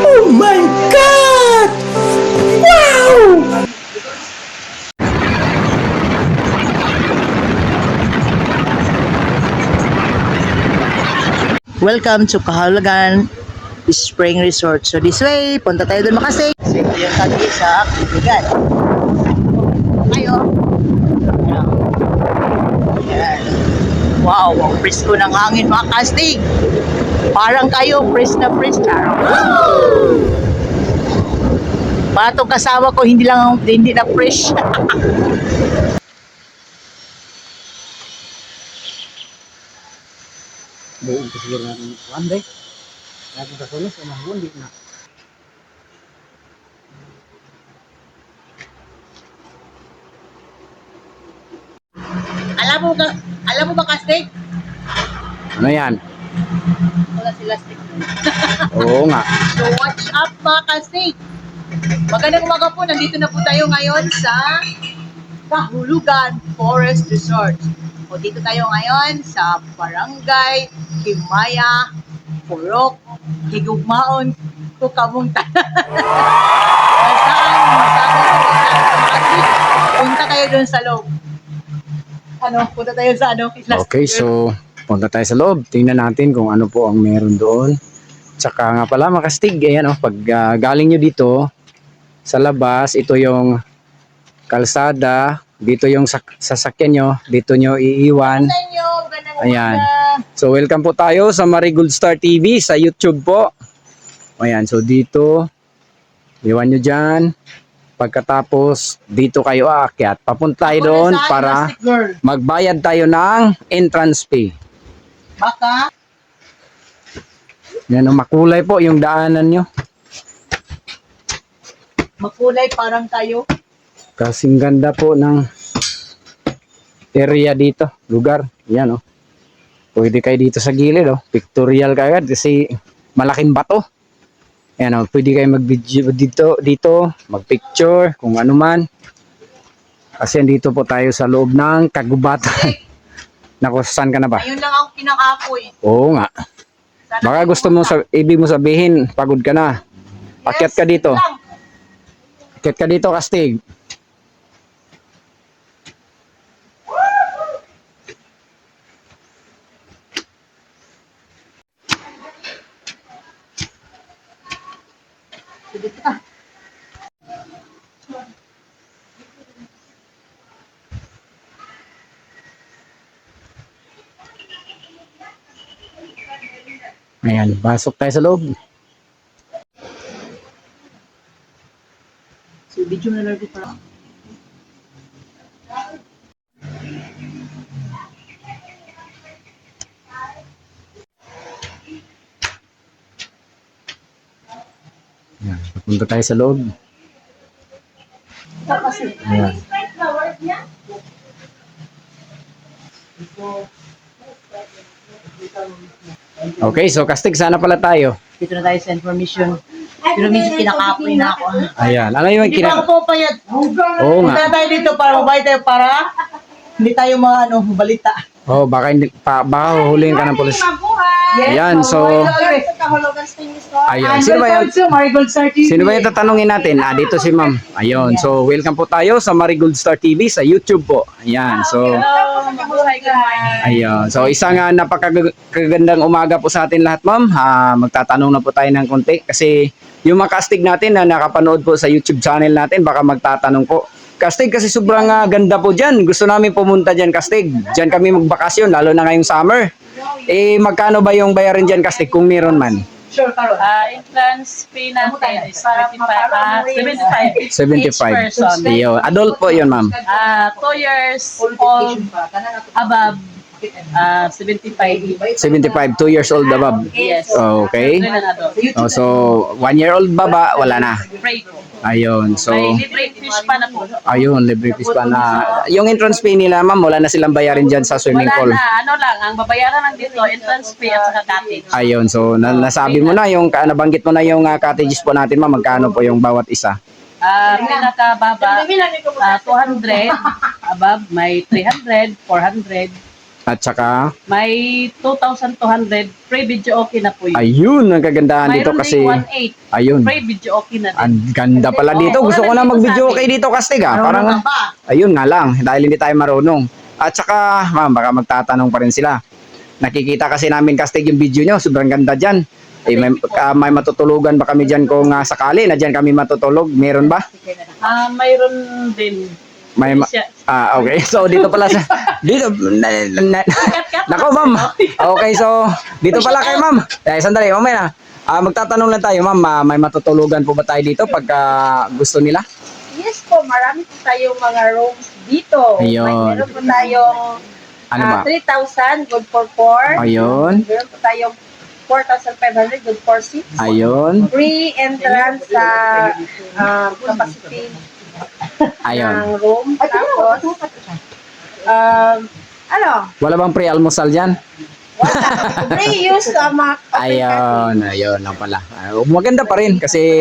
Oh my God! Wow! Welcome to Kahalagan Spring Resort. So this way, punta tayo doon makasig. So ito yung kagi sa Kaligan. Ayo. Ayan. Wow, ang presko ng hangin mga kastig. Parang kayo, fresh na fresh. Wow! Para tong kasama ko, hindi lang hindi na fresh. Buong ko siguro natin kuhan day. Natin sa sulos, umahon, di na. alam mo ka, alam mo ba kastig? Ano yan? Wala sila stick. Oo nga. So watch up mga kastig. Magandang umaga po, nandito na po tayo ngayon sa Kahulugan Forest Resort. O dito tayo ngayon sa Barangay Himaya, Purok, Higugmaon, Kukamong Tanan. Saan, masabi Punta kayo doon sa loob. Ano, punta tayo sa ano? Islas- Okay, so punta tayo sa loob. Tingnan natin kung ano po ang meron doon. Tsaka nga pala makastig, ayan oh, pag ah, galing nyo dito sa labas, ito yung kalsada, dito yung sak- sasakyan nyo, dito nyo iiwan. Ayan. So welcome po tayo sa Marigold Star TV sa YouTube po. Ayan, so dito, iwan nyo dyan. Pagkatapos, dito kayo aakyat. Papunta tayo doon para magbayad tayo ng entrance fee. Baka, Yan, oh, makulay po yung daanan nyo. makulay parang tayo. Kasing ganda po ng area dito, lugar. Yan oh. Pwede kayo dito sa gilid oh. Pictorial ka agad kasi malaking bato. Yan oh, pwede kayo mag-video dito, dito, mag-picture, kung ano man. Kasi andito po tayo sa loob ng kagubatan. Naku, saan ka na ba? Ayun lang ako kinakapoy. Oo nga. Sana Baka gusto mo sa ibig mo sabihin, pagod ka na. Akyat ka dito. lang. Akyat ka dito, Kastig. Ayan, pasok tayo sa loob. So, video na lang para. Ayan, papunta tayo sa loob. Ito kasi. Ayan. Okay, so Kastig, sana pala tayo. Dito na tayo sa information. Pero minsan kinakapoy na ako. Ayan, ano yung Hindi pa ako kina... po payat. Oo nga. Punta tayo dito para mabayad tayo para hindi tayo mga ano, balita. Oh, baka hindi pa baka huhulihin ka ng pulis. Ayan, so- always. Ayun, sino ba yun? Marigold Sir, Marigold Star TV. Sino ba yung tatanungin natin? Ah, dito si Ma'am. Ayun, so welcome po tayo sa Marigold Star TV sa YouTube po. Ayan, so. Ayun. So isang uh, napakagandang umaga po sa atin lahat, ma'am. Ah, magtatanong na po tayo ng konti kasi yung mga kastig natin na nakapanood po sa YouTube channel natin, baka magtatanong po. Kastig kasi sobrang ah, ganda po dyan. Gusto namin pumunta dyan, Kastig. Dyan kami magbakasyon, lalo na ngayong summer. Eh, magkano ba yung bayarin dyan, Kastig, kung meron man? Sure, Carol. Ah, entrance fee natin is 35, ah, 75. 75. Each person. Ayun. Adult po yun, ma'am. Ah, 2 years old above, ah, 75. 75, 2 years old above. Yes. Okay. Oh, so, 1 year old baba, wala na. Ayun. So, libre fish pa na po. Ayun, libre fish pa na. Yung entrance fee nila, ma'am, wala na silang bayarin dyan sa swimming Wala pool. na, ano lang, ang babayaran lang dito, entrance fee at saka cottage. Ayun, so na, nasabi mo na yung, nabanggit mo na yung ah, cottages po natin, ma'am, magkano po yung bawat isa. Ah, pinakababa, ah, 200, above, may 300, 400, At saka, May 2,200. Free video okay na po yun. ayun, ang kagandahan dito Mayroon kasi, ding 1,800. ayun, Free video okay na din. ang ganda pala dito. Gusto ko na mag-video kay dito, Kastig ah. Parang, Marunong ka ba? ayun nga lang, dahil hindi tayo marunong. At saka, ma'am, baka magtatanong pa rin sila. Nakikita kasi namin, Kastig, yung video nyo. Sobrang ganda dyan. Eh, may, ah, may matutulugan ba kami dyan kung ah, sakali na dyan kami matutulog? Meron ba? Ah, mayroon din. May ma- Siya- ah, okay. So, dito pala sa... Dito... Na, na, na, Kat-kat Nako, ma'am. Okay, so dito pala kay ma'am. Eh, sandali, mamaya na. Ah, magtatanong lang tayo, ma'am. ah, may matutulugan po ba tayo dito pagka gusto nila? Yes po, marami po tayong mga rooms dito. Ayun. May meron po tayong Ano ah, ba? 3,000, good for 4. Ayun. Meron po tayong 4,500, good for 6. Ayun. Free entrance sa ah, capacity Ayun. ng room. Tapos, um, ano, Wala bang pre-almusal dyan? free use sa mga Ayun, ayun lang pala. Ah, maganda pa rin kasi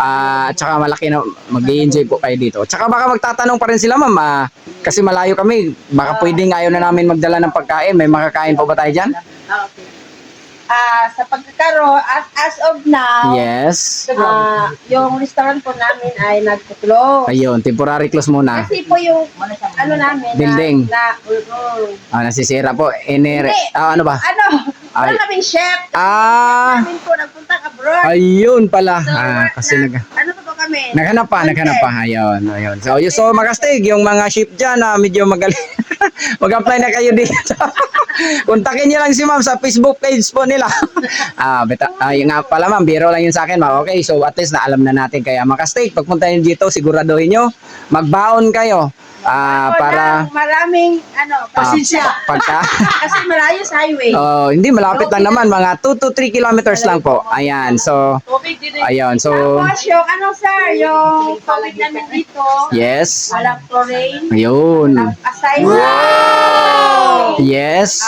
ah tsaka malaki na mag-enjoy po kayo dito. Tsaka baka magtatanong pa rin sila, ma'am. ah, kasi malayo kami. Baka pwedeng ayaw na namin magdala ng pagkain. May makakain po ba tayo dyan? Ah, okay. Ah, sa pagkakaroon, as, as of now, Yes. ah, yung restaurant po namin ay nagkuklong. Ayun, temporary close muna. Kasi po yung ano namin Building. na, na mm, Ah, nasisira po. Inere. Hindi. Ah, ano ba? ano, Ay. wala kaming chef. Ah, Namin po nagpunta abroad. ayun pala. So, Ah, kasi na, nag ano pa po kami? naghanap pa, naghanap pa. Ayun, ayun. So, yun, so makastig, yung mga ship dyan na medyo magaling. Mag-apply na kayo dito. Kontakin niyo lang si ma'am sa Facebook page po nila. ah, beta, ay nga pala ma'am, biro lang yun sa akin ma'am. Okay, so at least na alam na natin kaya makastig. Pagpunta niyo dito, siguraduhin niyo, magbaon kayo. Ah, Ako para ng maraming, ano, ah, pasensya. pagka kasi malayo sa highway. Oh, hindi malapit lang naman, mga 2 to 3 kilometers lang po. Ayan, so din. ayun, so Tapos yung, ano sir, yung tubig namin dito, yes. walang chlorine, Ayun. aside Yes.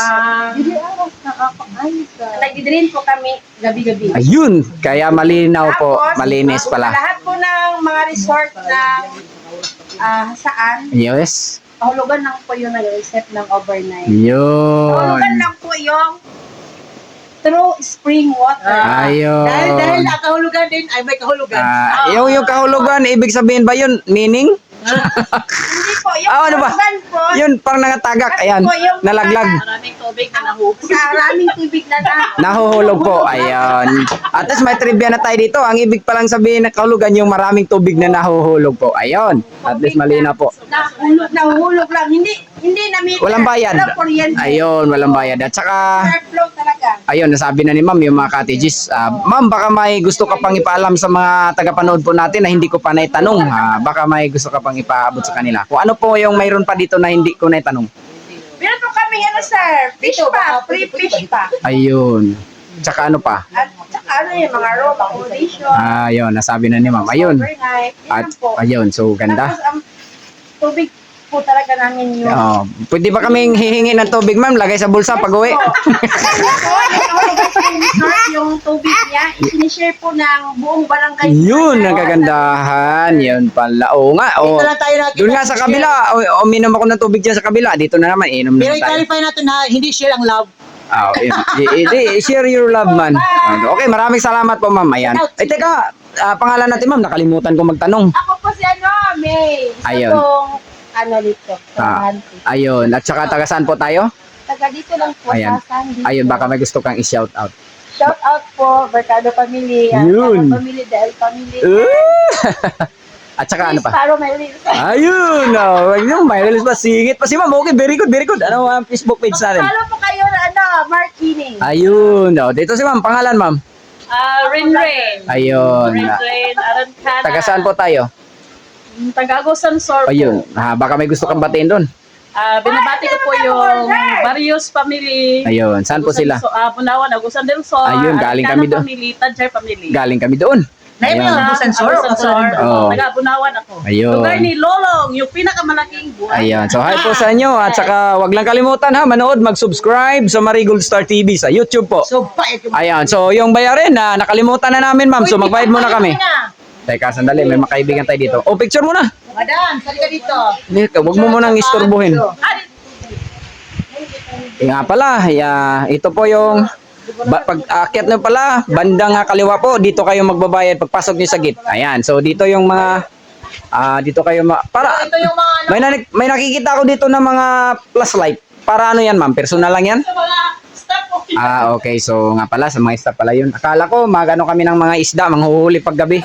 Ah, nagdidrain po kami gabi-gabi. Ayun, kaya malinaw po, Tapos, malinis sa pala. lahat po ng mga resort na ah, saan, Yes. kahulugan lang po yung nag-reset ng overnight. Yun. Kahulugan lang po yung through spring water. Ayun. Dahil, dahil ang kahulugan din ay may kahulugan. Ah, yung, yung kahulugan, ibig sabihin ba yun? Meaning? Hindi po, yung Ah, ano ba? po, Yun, parang nangatagak. Ayan, po, yung nalaglag. Maraming tubig na nahubog. sa maraming tubig na na. Nahuhulog po. Ayun. At least may trivia na tayo dito. Ang ibig palang sabihin ng kahulugan, yung maraming tubig na nahuhulog po. Ayun. At least malinaw po. Nahulog, nahulog lang. Hindi, hindi namin. Walang bayad. Walang kuryente. Ayun, walang bayad. At saka, Water flow. Ayun, nasabi na ni ma'am yung mga cottages. Ah, ma'am, baka may gusto ka pang ipaalam sa mga tagapanood po natin na hindi ko pa naitanong. Ah, baka may gusto ka pang ipaabot sa kanila. Kung ano po yung mayroon pa dito na hindi ko naitanong. Meron po kami, ano sir, fish pa, free fish pa. Ayun. Tsaka ano pa? At saka ano yung mga room accommodation. Ayun, nasabi na ni ma'am. Ayun. At ayun, so ganda. Tapos ang tubig po talaga namin yung Oh, pwede ba kaming hihingi ng tubig, ma'am? Lagay sa bulsa pag uwi. yung tubig niya, sinishare po ng buong barangay. Yun, ang kagandahan. Yun pala. Oo nga. Oo. Dito lang tayo nakita. Doon nga sa kabila. O, uminom ako ng tubig dyan sa kabila. Dito na naman. Inom na Pero naman tayo. i-clarify natin na hindi share ang love. Oh, yun. I- i- i- share your love, man. Okay, maraming salamat po, ma'am. Ayan. Eh, teka, ah, pangalan natin, ma'am. Nakalimutan ko magtanong. Ako po si ano, May. Isa Ayun. pong, ano dito, Ah. ah. Ayun. At saka, taga saan po tayo? Taga dito lang po Ayan. sa Sandy. Ayun, baka may gusto kang i-shout out. Shout out po, Mercado Family, Yun. Mercado Family, Del Family. At saka, ano pa? Paro Maylin. Ayun, oh, yung may release pa, singit pa si ma'am. Okay, very good, very good. Ano ang Facebook page natin? Follow po kayo na ano, Mark Kining. Ayun, oh, dito si ma'am, pangalan ma'am. Ah, Rin Rin. Ayun. Rin Rin, Arancana. Taga saan po tayo? Taga Agusan Sor po. Ayun, ah, baka may gusto kang batiin doon. Ah, binabati ko po yung Barrios family. Ayun, saan po Agusan sila? So, ah, Punawan, Agusan del Sol. Ayun, galing kami doon. family, Tadjay family. Galing kami doon. Naim Ayun. yung Agusan Sor. Agusan Sor. Oo. Taga Punawan ako. Ayun. Lugar ni Lolong, yung pinakamalaking buhay. Ayun, so hi po sa inyo at saka wag lang kalimutan ha, manood, mag-subscribe sa Marigold Star TV sa YouTube po. So, pait yung Ayun, so yung bayarin na nakalimutan na namin ma'am, so magbayad muna kami. Teka, sandali, may makaibigan tayo dito. Oh, picture muna. Madam, sali ka dito. Hindi, wag mo munang istorbohin. Eh nga pala, ya, ito po yung ba, pag aakyat nyo pala, bandang kaliwa po, dito kayo magbabayad pagpasok nyo sa gate. Ayan, so dito yung mga ah dito kayo ma para Ito yung mga ano, may nanik- may nakikita ako dito ng mga plus light. Para ano yan, ma'am? Personal lang yan? Ah, okay. So nga pala, sa mga staff pala yun. Akala ko, magano kami ng mga isda, manghuhuli paggabi.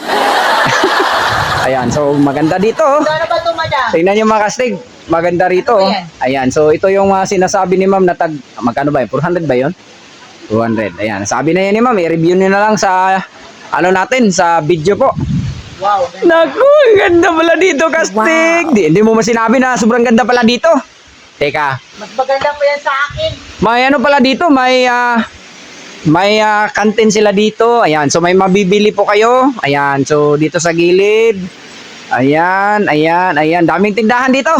Ayan, so maganda dito. Ano ba ito, madam? Tingnan nyo mga kastig. Maganda rito. Ano yan? Ayan, so ito yung mga sinasabi ni ma'am na tag, magkano ba yun? 400 ba yun? 200. Ayan, sabi na yan ni ma'am, i-review nyo na lang sa, ano natin, sa video po. Wow. Naku, ang ganda pala dito, kastig. Di, hindi mo masinabi na sobrang ganda pala dito. Teka, Mas maganda pa yan sa akin. may ano pala dito, may ah, may ah, kantin sila dito. Ayan, so may mabibili po kayo. Ayan, so dito sa gilid. Ayan, ayan, ayan. Daming tindahan dito.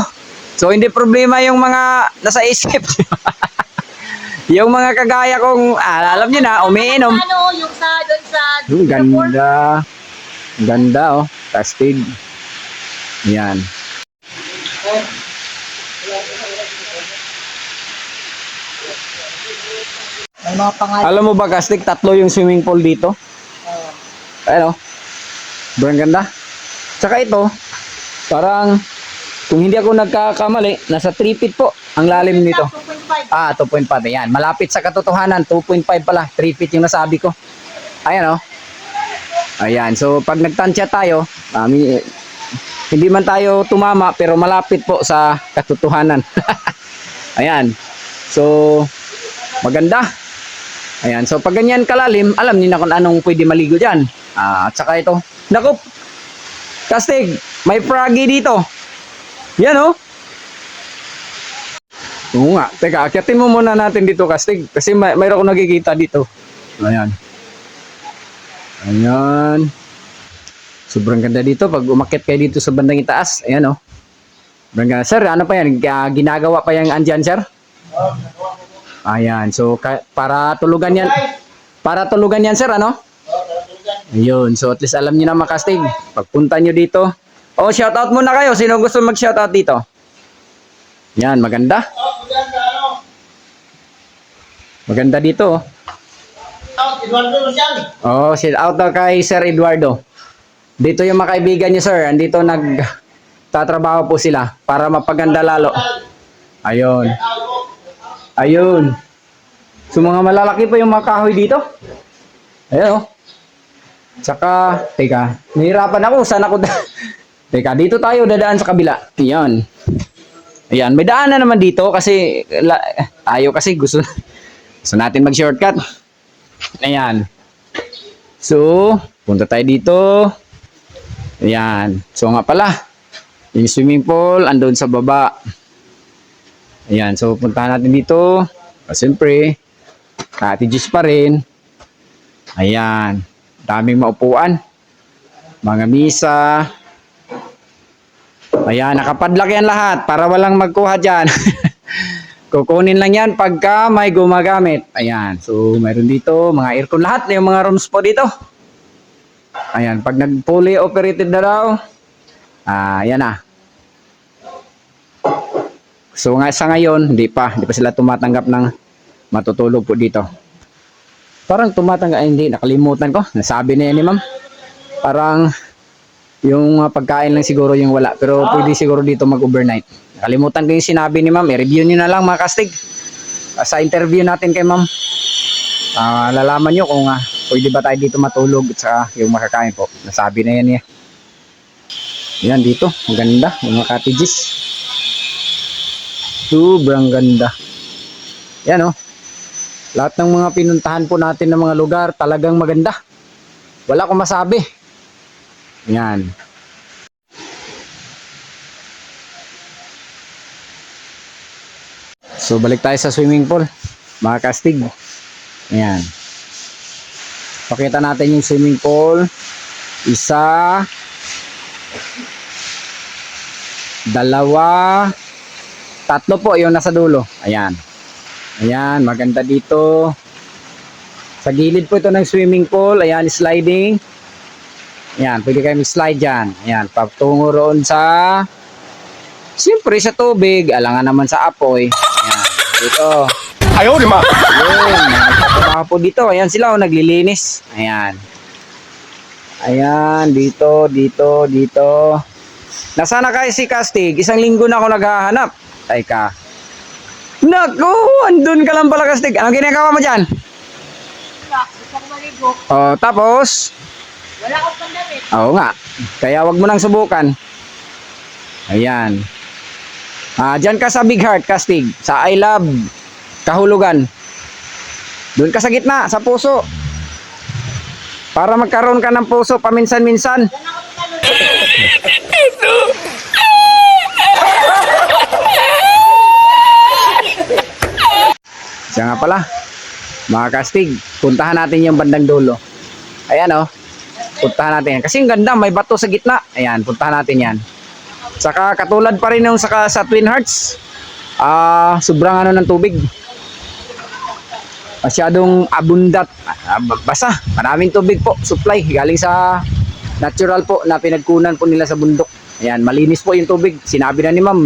So hindi problema yung mga nasa isip. yung mga kagaya kong, ah, alam niyo na, umiinom. Ano, yung sa, doon sa... Ang ganda. Ang Ganda oh. Tastig. Yan. May mga pangalan. Alam mo ba, Kastig, tatlo yung swimming pool dito? Ano? Sobrang ganda. Tsaka ito, parang, kung hindi ako nagkakamali, nasa 3 feet po ang lalim nito. 2.5. Ah, 2.5. Ayan. Malapit sa katotohanan. 2.5 pala. 3 feet yung nasabi ko. Ayan, oh. Ayan. So, pag nagtansya tayo, kami, hindi man tayo tumama, pero malapit po sa katotohanan. Ayan. So, maganda. Ayan. So, pag ganyan kalalim, alam niyo na kung anong pwede maligo dyan. Ah, at saka ito. Naku, Kastig, may froggy dito. Yan, oh. Oo nga. Teka, akyatin mo muna natin dito, Kastig. Kasi may, mayroon akong nakikita dito. Ayan. Ayan. Sobrang ganda dito. Pag umakyat kayo dito sa bandang itaas. Ayan, oh. Sir, ano pa yan? Ga- Ginagawa pa yung andyan, sir? Ayan. So, ka- para tulugan yan. Para tulugan yan, sir, ano? Ayun. So, at least alam niyo na, mga Kastig. Pagpunta nyo dito. Oh, shoutout muna kayo. Sino gusto mag-shoutout dito? Yan, maganda. Maganda dito. Oh, shout out daw kay Sir Eduardo. Dito yung mga kaibigan niyo, sir. Andito nag tatrabaho po sila para mapaganda lalo. Ayun. Ayun. So mga malalaki pa yung mga kahoy dito. Ayun oh. Tsaka, teka, nahirapan ako. Saan ako Teka, dito tayo dadaan sa kabila. Yan. Ayan, may daan na naman dito kasi la, tayo kasi gusto gusto natin mag-shortcut. Ayan. So, punta tayo dito. Ayan. So nga pala, yung swimming pool andun sa baba. Ayan, so puntahan natin dito. Ah, Siyempre, cottages pa rin. Ayan. Daming maupuan. Mga misa. Ayan, nakapadlock yan lahat para walang magkuha dyan. Kukunin lang yan pagka may gumagamit. Ayan, so mayroon dito mga aircon lahat, yung mga rooms po dito. Ayan, pag nag-fully operated na daw, ah, yan na. So nga sa ngayon, hindi pa, hindi pa sila tumatanggap ng matutulog po dito. Parang tumatanggap, ay hindi, nakalimutan ko. Nasabi na yan ni ma'am. Parang yung uh, pagkain lang siguro yung wala. Pero pwede siguro dito mag-overnight. Nakalimutan ko yung sinabi ni ma'am. I-review nyo na lang mga kastig. Ah, sa interview natin kay ma'am. Ah, lalaman nyo kung uh, pwede ba tayo dito matulog at saka yung makakain po. Nasabi na yan niya. Yan dito. Ang ganda. Yung mga cottages. Sobrang ganda. Yan oh. Lahat ng mga pinuntahan po natin ng mga lugar talagang maganda. Wala akong masabi. Yan. So balik tayo sa swimming pool. Mga kastig. Yan. Pakita natin yung swimming pool. Isa. Dalawa. Tatlo po yung nasa dulo. Ayan. Ayan, maganda dito. Sa gilid po ito ng swimming pool. Ayan, sliding. Ayan, pwede kayo mag-slide dyan. Ayan, patungo roon sa... Siyempre sa tubig, alangan naman sa apoy. Ayan, dito. Ayaw, di ma. Yun, nagtatrabaho po dito. Ayan sila, oh, naglilinis. Ayan. Ayan, dito, dito, dito. Nasaan na kayo si Kastig? Isang linggo na ako naghahanap. Teka. Naku, andun ka lang pala Kastig. Anong ginagawa mo dyan? Maligo. Oh, tapos, Wala akong pandamit. Oo nga. Kaya wag mo nang subukan. Ayan. Ah, diyan ka sa Big Heart Castig, sa I Love Kahulugan. Doon ka sa gitna, sa puso. Para magkaroon ka ng puso paminsan-minsan. Siya nga pala. Mga kastig, puntahan natin yung bandang dulo. Ayan oh. Puntahan natin yan. Kasi ang ganda, may bato sa gitna. Ayan, puntahan natin yan. Saka katulad pa rin yung saka sa Twin Hearts. Ah, sobrang ano ng tubig. Masyadong abundat. Ah, basa, maraming tubig po, supply galing sa natural po na pinagkunan po nila sa bundok. Ayan, malinis po yung tubig. Sinabi na ni Ma'am,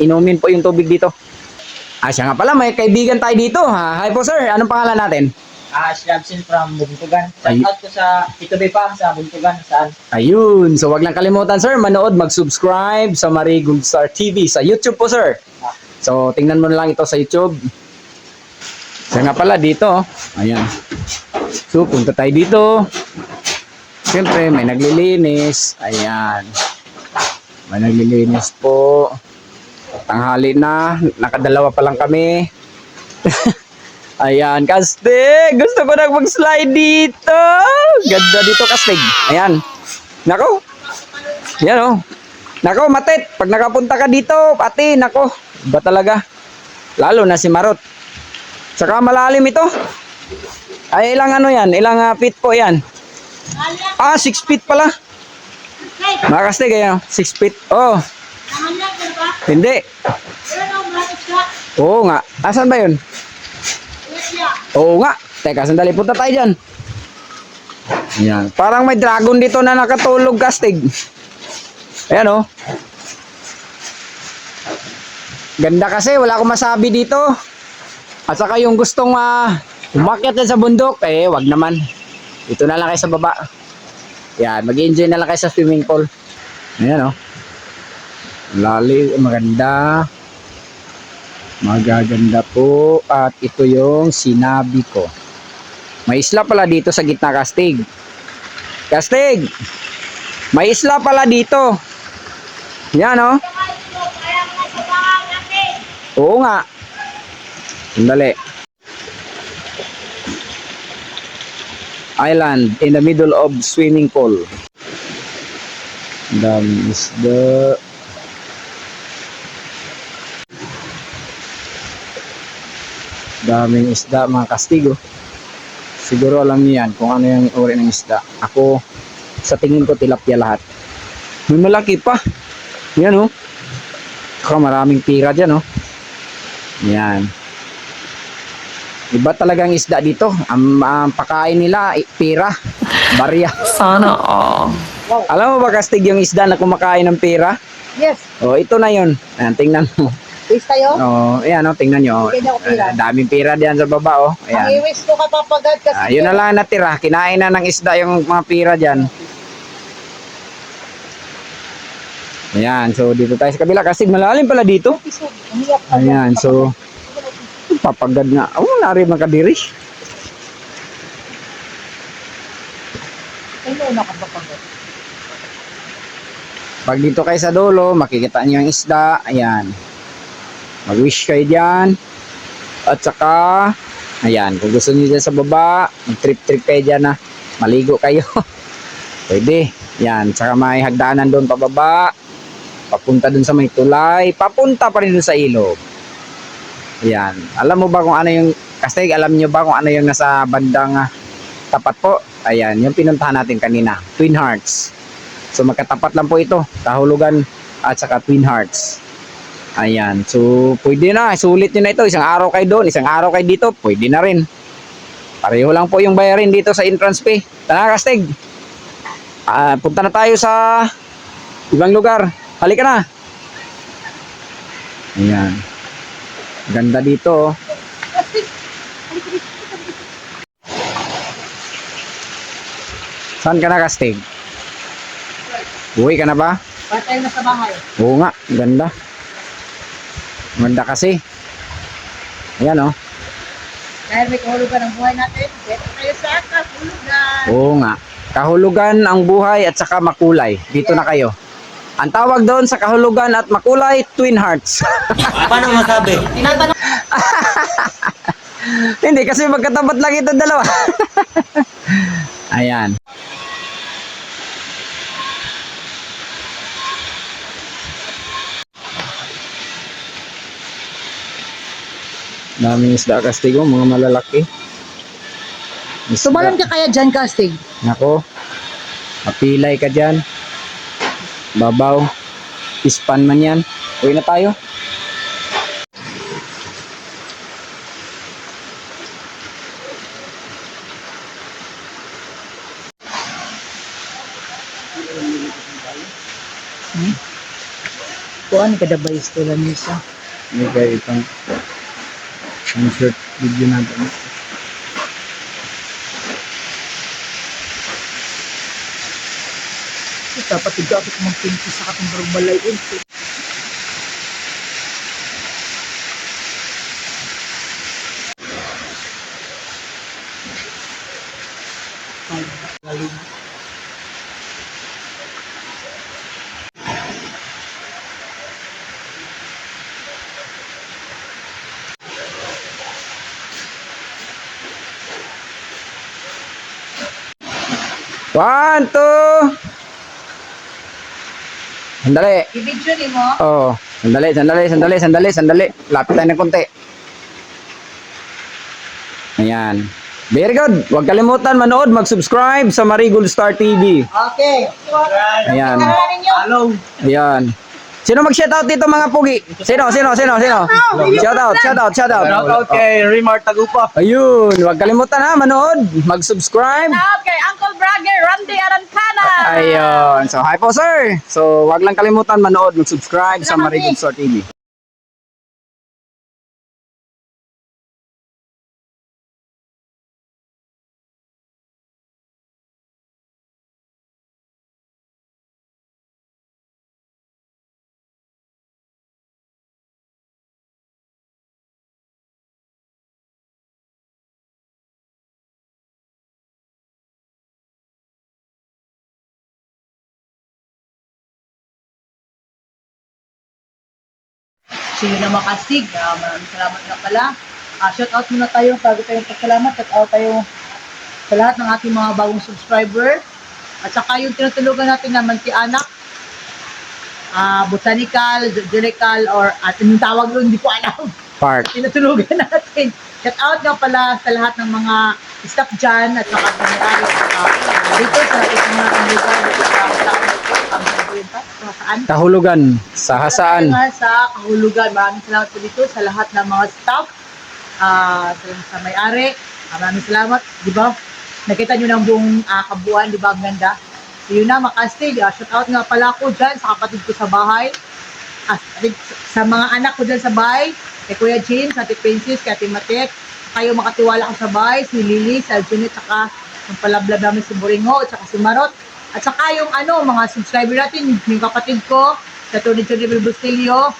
inumin po yung tubig dito. Ah, siya nga pala, may kaibigan tayo dito. Ha? Hi po sir, anong pangalan natin? Ah, Shrabsin from Buntugan. Ay. Shout out ko sa Ituloy pa sa Buntugan saan. Ayun, so wag lang kalimutan sir, manood, mag-subscribe sa Marie Guldstar TV sa YouTube po sir. So tingnan mo na lang ito sa YouTube. Siya nga pala dito, oh. ayan. So punta tayo dito. Siyempre may naglilinis, ayan. May naglilinis po. Tanghali na, nakadalawa pa lang kami. Ayan, Kastig! Gusto ko nang mag-slide dito! Ganda dito, Kastig. Ayan. Nako. Yan oh. Nako, Matet. Pag nakapunta ka dito, pati, nako. Ba talaga? Lalo na si Marot. Saka malalim ito. Ay, ilang ano yan? Ilang ah, feet po yan? Ah, 6 feet pala. Mga Kastig, ayan. 6 feet. Oh? Hindi. Oo nga. Asan ba yun? Oo nga. Teka, sandali. Punta tayo dyan. Yan. Parang may dragon dito na nakatulog, Kastig. Ayan, oh. Ganda kasi. Wala akong masabi dito. At saka yung gustong ah, umakyat sa bundok, eh, wag naman. Dito na lang kayo sa baba. Yan. Mag-enjoy na lang kayo sa swimming pool. Ayan, oh. Lali, maganda. Magaganda po at ito yung sinabi ko. May isla pala dito sa gitna Kastig. Kastig! May isla pala dito. Yan oh. Bahay natin. Oo nga. Sandali. Island in the middle of swimming pool. Dami isda. Daming isda mga kastigo. Siguro alam niyo yan kung ano yung uri ng isda. Ako, sa tingin ko tilapia lahat. May malaki pa. Yan oh. Saka maraming pira dyan oh. Yan. Iba talagang isda dito. Ang, ang pakain nila, pira. Barya. Sana all. Alam mo ba kastig yung isda na kumakain ng pira? Yes. O, ito na yun. Ayan, tingnan mo. Please tayo. O, ayan o, tingnan nyo. Ako pira. Ah, daming pira diyan sa baba o. Ang Ayan. iwis ko kapapagad kasi. Ah, yun na lang natira. Kinain na ng isda yung mga pira dyan. Ayan, so dito tayo sa kabila. Kasi malalim pala dito. Ayan, so papagad nga. Oh, nari makadiri. Ano na kapapagad? Pag dito kayo sa dulo, makikita niyo yung isda. Ayan. Mag-wish kayo dyan. At saka, ayan, kung gusto niyo dyan sa baba, mag-trip-trip kayo dyan na maligo kayo. Pwede. Yan, saka may hagdanan doon pababa. Papunta doon sa may tulay. Papunta pa rin sa ilog. Ayan. Alam mo ba kung ano yung, kasi alam niyo ba kung ano yung nasa bandang ah, tapat po? Ayan, yung pinuntahan natin kanina. Twin Hearts. So magkatapat lang po ito, Kahulugan at saka Twin Hearts. Ayan. So, pwede na. Sulit nyo na ito. Isang araw kayo doon, isang araw kayo dito. Pwede na rin. Pareho lang po yung bayarin dito sa entrance fee. Tara, Kastig. Uh, punta na tayo sa ibang lugar. Halika na. Ayan. Ganda dito. Oh. Saan ka na, Kastig? Uwi ka na ba? Patay na sa bahay. Oo nga. Ganda. Ganda kasi. Ayan oh. Dahil may kahulugan ang buhay natin, dito tayo sa kahulugan. Oo nga. Kahulugan ang buhay at saka makulay. Dito na kayo. Ang tawag doon sa kahulugan at makulay, twin hearts. Paano masabi? Hindi, kasi magkatapat lang itong dalawa. Ayan. Daming isda kastigo, mga malalaki. Isda. Tumalon ka kaya dyan, Casting? Nako, mapilay ka dyan. Babaw. Ispan man yan. Uwi na tayo. Kuan ka dabay istola nisa. May kayo itong ang short video natin. Dapat tiga ako kumangkinti sa katong barbalay. One, two. Sandali. I-video ni mo. Oh, sandali, sandali, sandali, sandali, sandali. Lapit tayo ng konti. Ayan. Very good. Huwag kalimutan manood, mag-subscribe sa Marigold Star TV. Okay. Ayan. Hello. Ayan. Sino mag-shoutout dito mga pugi? Sino, sino, sino, sino? Shoutout, shoutout, shoutout. Shoutout kay Rimar Tagupa. Ayun, huwag kalimutan ha, manood, mag-subscribe. Shout kay Uncle Bragger, Randy Arancana. Ayun. So, hi po sir. So, wag lang kalimutan manood, mag-subscribe sa Marigold Star TV. Sino na makasig. Ah, maraming salamat na pala. Ah, shout out muna tayo. Bago tayong pagsalamat, shout out tayo sa lahat ng ating mga bagong subscriber. At saka yung tinutulugan natin naman si Anak. Ah, botanical, zoological, or at anong tawag doon, hindi ko alam. Park. tinutulugan natin. Shout out nga pala sa lahat ng mga staff dyan at may-ari at saka dito sa isang mga lugar dito sa? Kahulugan sa hasaan. Sa kahulugan. Maraming salamat po dito sa lahat ng mga staff. ah sa, may-ari. Ah, maraming salamat. Di ba? Nakita nyo ng buong ah, kabuuan. Di ba? Ang ganda. So yun na, makastig. Uh, shout out nga pala ko dyan sa kapatid ko sa bahay. Ah, sa mga anak ko dyan sa bahay. Kay Kuya James, Ate Princess, kay Ate Matek. Kayo makatiwala ko sa bahay. Si Lily, si Aljunet, saka yung palablab namin si Boringo, at saka si Marot. At saka yung ano, mga subscriber natin, yung kapatid ko, sa Tony Tony Bustilio,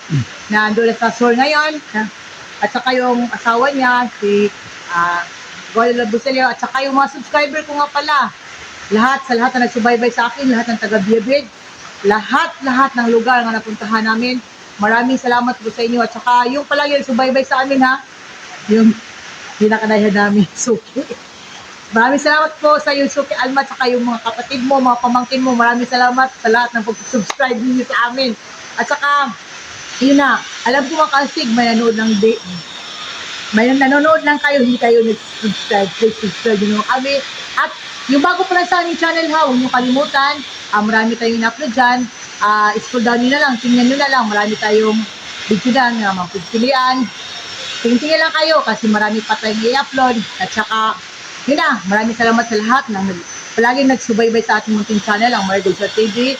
na na sa Sur ngayon. At saka yung asawa niya, si uh, Golden Bustilio, at saka yung mga subscriber ko nga pala. Lahat, sa lahat na nagsubaybay sa akin, lahat ng taga Biabid, lahat, lahat ng lugar na napuntahan namin. Maraming salamat po sa inyo. At saka yung pala yung subaybay sa amin ha, yung pinakanaya namin, Suki. Maraming salamat po sa iyo, Suki Alma, at saka yung mga kapatid mo, mga pamangkin mo. Maraming salamat sa lahat ng pag-subscribe ninyo sa amin. At saka, yun na, alam ko mga kasig, may nanood ng day, may nanonood lang kayo, hindi kayo nag-subscribe. Please subscribe nyo kami. At yung bago pa lang sa aming channel ha, huwag nyo kalimutan. Ah, marami tayong in-upload dyan. Ah, scroll down nyo na lang, tingnan nyo na lang. Marami tayong video na mga pagpilian. Tingin-tingin lang kayo kasi marami pa tayong i-upload. At saka, yun na, maraming salamat sa lahat nag, palaging nagsubaybay sa ating munting channel, ang Marigold sa TV.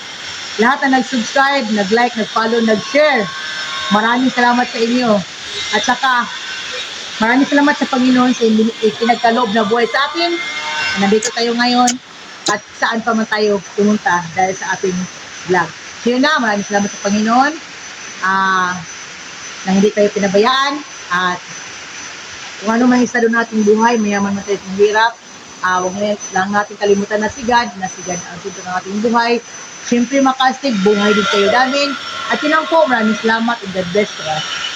Lahat na nag-subscribe, nag-like, nag-follow, nag-share. Maraming salamat sa inyo. At saka, maraming salamat sa Panginoon sa pinagkaloob na buhay sa atin. Nandito tayo ngayon. at saan pa man tayo pumunta dahil sa ating vlog. So yun na, maraming salamat sa Panginoon ah na hindi tayo pinabayaan at kung ano man estado nating buhay, mayaman man tayo at mahirap, ah huwag na lang natin kalimutan na si God, na si God ang sentro ng ating buhay. Siyempre, makastig, buhay din kayo namin. At yun lang po, maraming salamat and God bless us.